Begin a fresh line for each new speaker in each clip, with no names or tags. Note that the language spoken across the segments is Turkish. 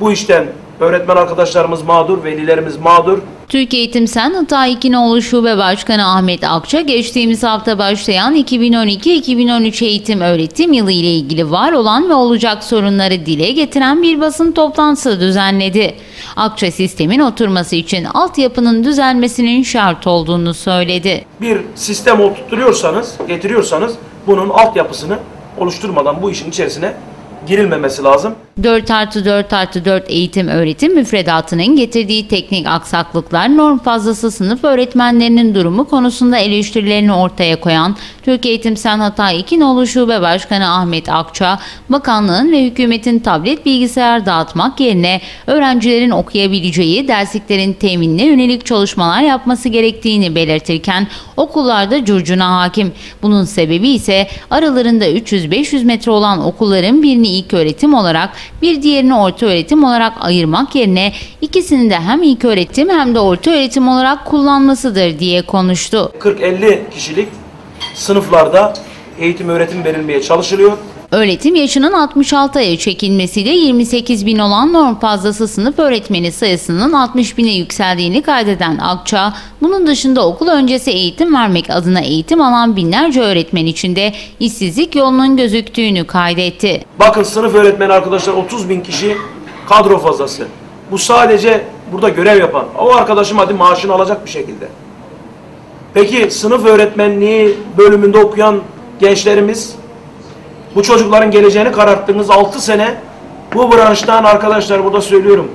Bu işten öğretmen arkadaşlarımız mağdur, velilerimiz mağdur.
Türk Eğitim Sen Hatay İkinoğlu Şube Başkanı Ahmet Akça geçtiğimiz hafta başlayan 2012-2013 eğitim öğretim yılı ile ilgili var olan ve olacak sorunları dile getiren bir basın toplantısı düzenledi. Akça sistemin oturması için altyapının düzelmesinin şart olduğunu söyledi.
Bir sistem oturtuyorsanız, getiriyorsanız bunun altyapısını oluşturmadan bu işin içerisine girilmemesi lazım.
4 artı 4 artı 4 eğitim öğretim müfredatının getirdiği teknik aksaklıklar norm fazlası sınıf öğretmenlerinin durumu konusunda eleştirilerini ortaya koyan Türk Eğitim Sen Hatay İkinoğlu Şube Başkanı Ahmet Akça, bakanlığın ve hükümetin tablet bilgisayar dağıtmak yerine öğrencilerin okuyabileceği dersliklerin teminine yönelik çalışmalar yapması gerektiğini belirtirken okullarda curcuna hakim. Bunun sebebi ise aralarında 300-500 metre olan okulların birini ilk öğretim olarak bir diğerini orta öğretim olarak ayırmak yerine ikisini de hem ilk öğretim hem de orta öğretim olarak kullanmasıdır diye konuştu.
40-50 kişilik sınıflarda eğitim öğretim verilmeye çalışılıyor.
Öğretim yaşının 66 aya çekilmesiyle 28 bin olan norm fazlası sınıf öğretmeni sayısının 60 bine yükseldiğini kaydeden Akça, bunun dışında okul öncesi eğitim vermek adına eğitim alan binlerce öğretmen içinde işsizlik yolunun gözüktüğünü kaydetti.
Bakın sınıf öğretmeni arkadaşlar 30 bin kişi kadro fazlası. Bu sadece burada görev yapan. O arkadaşım hadi maaşını alacak bir şekilde. Peki sınıf öğretmenliği bölümünde okuyan gençlerimiz bu çocukların geleceğini kararttığımız 6 sene bu branştan arkadaşlar burada söylüyorum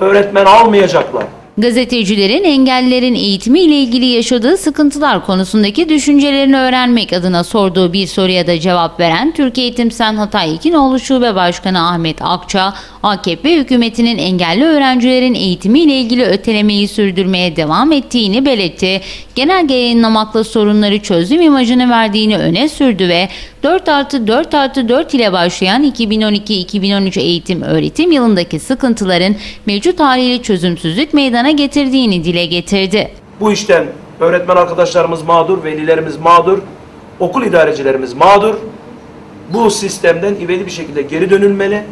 öğretmen almayacaklar.
Gazetecilerin engellilerin eğitimi ile ilgili yaşadığı sıkıntılar konusundaki düşüncelerini öğrenmek adına sorduğu bir soruya da cevap veren Türk Eğitim Sen Hatay İkinoğlu Şube Başkanı Ahmet Akça, AKP hükümetinin engelli öğrencilerin eğitimi ile ilgili ötelemeyi sürdürmeye devam ettiğini belirtti. Genelge yayınlamakla sorunları çözdüm imajını verdiğini öne sürdü ve 4 artı 4 artı 4 ile başlayan 2012-2013 eğitim öğretim yılındaki sıkıntıların mevcut haliyle çözümsüzlük meydana getirdiğini dile getirdi.
Bu işten öğretmen arkadaşlarımız mağdur, velilerimiz mağdur, okul idarecilerimiz mağdur. Bu sistemden ivedi bir şekilde geri dönülmeli.